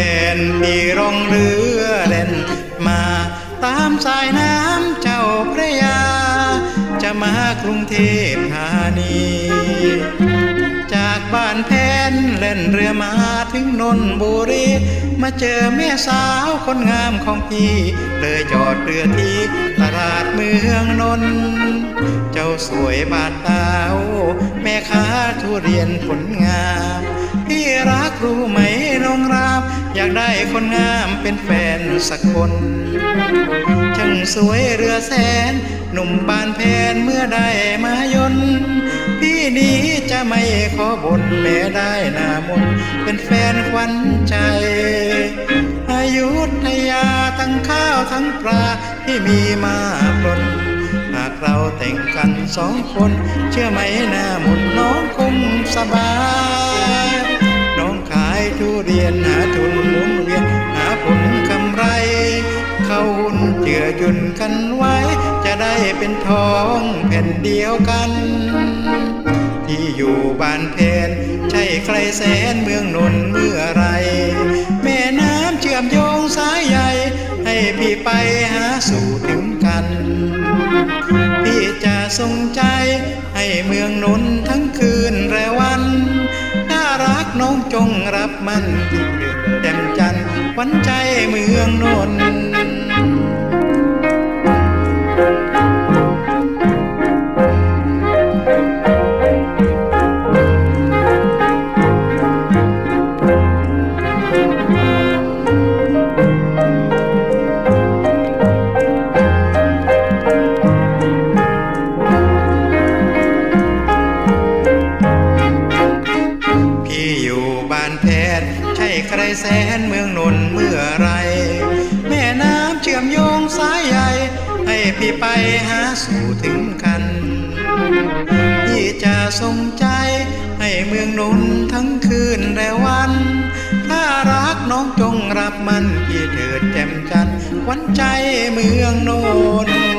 บ้านพี่ร่องเรือเล่นมาตามสายน้ำเจ้าพระยา จะมากรุงเทพธานี จากบ้านแพนเล่นเรือมาถึงนนบุรี มาเจอแม่สาวคนงามของพี่ เลยจอดเรือที่ตลาดเมืองนนท์เจ้าสวยบาดตาแม่ค้าทุเรียนผลงามพี่รักรู้ไหมน้องรา อยากได้คนงามเป็นแฟนสักคนช่างสวยเรือแสน หนุ่มบานแพนเมื่อได้มายน พี่นี้จะไม่ขอบนแม้ได้นามน เป็นแฟนขวัญใจ อายุทยาทั้งข้าวทั้งปลาที่มีมาปลนหากเราแต่งกันสองคน เชื่อไหมหน้ามนน้องคงสบาย น้องขายทุเรียนน หุ้นเจือจุนกันไว้ จะได้เป็นท้องแผ่นเดียวกัน ที่อยู่บ้านเพนใช่ใครแสนเมืองนนท์เมื่อไร แม่น้ำเชื่อมโยงสายใหญ่ ให้พี่ไปหาสู่ถึงกัน พี่จะทรงใจให้เมืองนนท์ทั้งคืนและวันถ้ารักน้องจงรับมันที่เดือนแจ่มจันทร์วัญใจเมืองนนท์ ใครแสนเมืองนนท์เมื่อไร แม่น้ำเชื่อมโยงสายใหญ่ ให้พี่ไปหาสู่ถึงกันพี่จะทรงใจให้เมืองนนท์ทั้งคืนและวัน ถ้ารักน้องจงรับมันพี่เถิดแจ่มจันทร์ขวัญใจเมืองนนท์